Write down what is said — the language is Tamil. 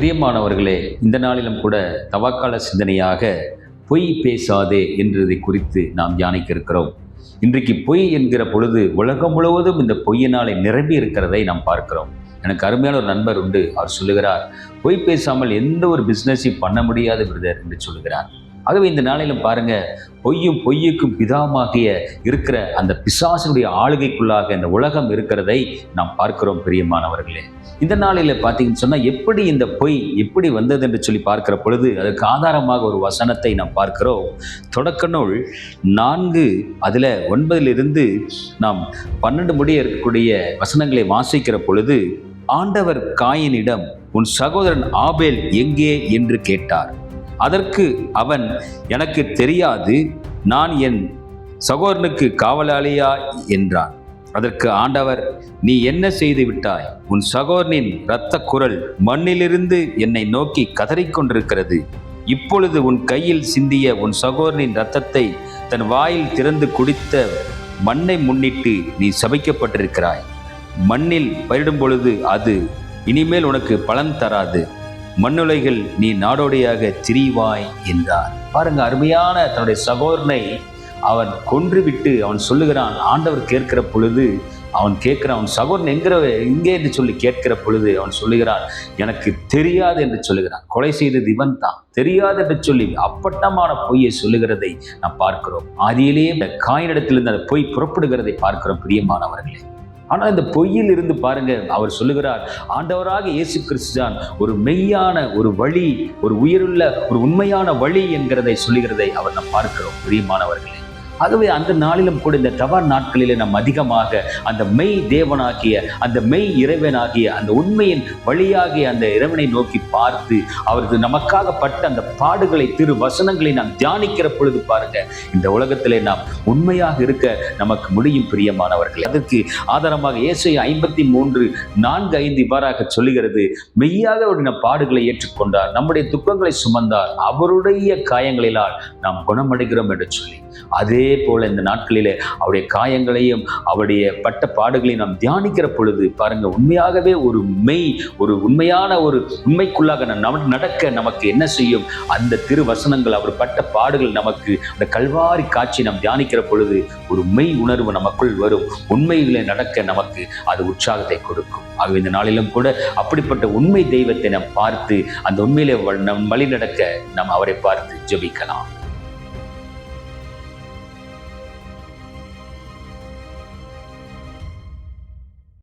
பிரியமானவர்களே இந்த நாளிலும் கூட தவக்கால சிந்தனையாக பொய் பேசாதே என்றதை குறித்து நாம் தியானிக்க இருக்கிறோம் இன்றைக்கு பொய் என்கிற பொழுது உலகம் முழுவதும் இந்த பொய்யினாலே நிரம்பி இருக்கிறதை நாம் பார்க்கிறோம். எனக்கு அருமையான ஒரு நண்பர் உண்டு அவர் சொல்லுகிறார் பொய் பேசாமல் எந்த ஒரு பிஸ்னஸையும் பண்ண முடியாது பிரதர் என்று சொல்லுகிறார். ஆகவே இந்த நாளிலும் பாருங்க பொய்யும் பொய்யுக்கும் பிதாமாகிய இருக்கிற அந்த பிசாசனுடைய ஆளுகைக்குள்ளாக இந்த உலகம் இருக்கிறதை நாம் பார்க்கிறோம் பிரியமானவர்களே. இந்த நாளில் பார்த்தீங்கன்னு சொன்னால் எப்படி இந்த பொய் எப்படி வந்தது என்று சொல்லி பார்க்கிற பொழுது அதற்கு ஆதாரமாக ஒரு வசனத்தை நாம் பார்க்கிறோம். தொடக்க நூல் நான்கு அதில் ஒன்பதிலிருந்து நாம் பன்னெண்டு முடிய இருக்கக்கூடிய வசனங்களை வாசிக்கிற பொழுது ஆண்டவர் காயினிடம் உன் சகோதரன் ஆபேல் எங்கே? என்று கேட்டார். அதற்கு அவன் எனக்கு தெரியாது நான் என் சகோதரனுக்கு காவலாளியா? என்றான். அதற்கு ஆண்டவர் நீ என்ன செய்து விட்டாய்? உன் சகோதரனின் இரத்த குரல் மண்ணிலிருந்து என்னை நோக்கி கதறிக்கொண்டிருக்கிறது. இப்பொழுது உன் கையில் சிந்திய உன் சகோதரனின் இரத்தத்தை தன் வாயில் திறந்து குடித்த மண்ணை முன்னிட்டு நீ சபிக்கப்பட்டிருக்கிறாய். மண்ணில் பயிரிடும் பொழுது அது இனிமேல் உனக்கு பலன் தராது. மண்ணுலைகள் நீ நாடோடியாக திரிவாய் என்றார். பாருங்க அருமையான தன்னுடைய சகோதரனை அவன் கொன்றுவிட்டு அவன் சொல்லுகிறான் ஆண்டவர் கேட்கிற பொழுது அவன் கேட்கிறான் அவன் சகோதரன் என்கிற எங்கே என்று சொல்லி கேட்கிற பொழுது அவன் சொல்லுகிறான் எனக்கு தெரியாது என்று சொல்லுகிறான். கொலை செய்தது இவன் தான். தெரியாது என்று சொல்லி அப்பட்டமான பொய்யை சொல்லுகிறதை நாம் பார்க்கிறோம். ஆதியிலேயே இந்த காயினிடத்திலிருந்து அந்த பொய் புறப்படுகிறதை பார்க்கிறோம் பிரியமானவர்களே. ஆனால் இந்த பொய்யில் இருந்து பாருங்க அவர் சொல்லுகிறார் ஆண்டவராக இயேசு கிறிஸ்துதான் ஒரு மெய்யான ஒரு வழி ஒரு உயிருள்ள ஒரு உண்மையான வழி என்கிறதை சொல்லுகிறதை அவர் நாம் பார்க்கிறோம். பிரியமானவர்கள் ஆகவே அந்த நாளிலும் கூட இந்த தவறு நாட்களிலே நாம் அதிகமாக அந்த மெய் தேவனாகிய அந்த மெய் இறைவனாகிய அந்த உண்மையின் வழியாகிய அந்த இறைவனை நோக்கி பார்த்து அவருக்கு நமக்காக பட்ட அந்த பாடுகளை திரு வசனங்களை நாம் தியானிக்கிற பொழுது பாருங்க இந்த உலகத்திலே நாம் உண்மையாக இருக்க நமக்கு முடியும் பிரியமானவர்கள். அதற்கு ஆதாரமாக இயேசை ஐம்பத்தி மூன்று நான்கு ஐந்து இவ்வாறாக சொல்லுகிறது மெய்யாக அவருடைய பாடுகளை ஏற்றுக்கொண்டார் நம்முடைய துக்கங்களை சுமந்தார் அவருடைய காயங்களிலால் நாம் குணமடைகிறோம் என்று சொல்லி. அதே போல் இந்த நாட்களில் அவருடைய காயங்களையும் அவருடைய பட்ட பாடுகளையும் நாம் தியானிக்கிற பொழுது பாருங்க உண்மையாகவே ஒரு மெய் ஒரு உண்மையான ஒரு உண்மைக்குள்ளாக நம் நடக்க நமக்கு என்ன செய்யும்? அந்த திரு வசனங்கள் அவர் பட்ட பாடுகள் நமக்கு அந்த கல்வாரி காட்சி நாம் தியானிக்கிற பொழுது ஒரு மெய் உணர்வு நமக்குள் வரும். உண்மைகளை நடக்க நமக்கு அது உற்சாகத்தை கொடுக்கும். ஆகவே இந்த நாளிலும் கூட அப்படிப்பட்ட உண்மை தெய்வத்தை நாம் பார்த்து அந்த உண்மையிலே நம் வழி நடக்க நாம் அவரை பார்த்து ஜெபிக்கலாம்.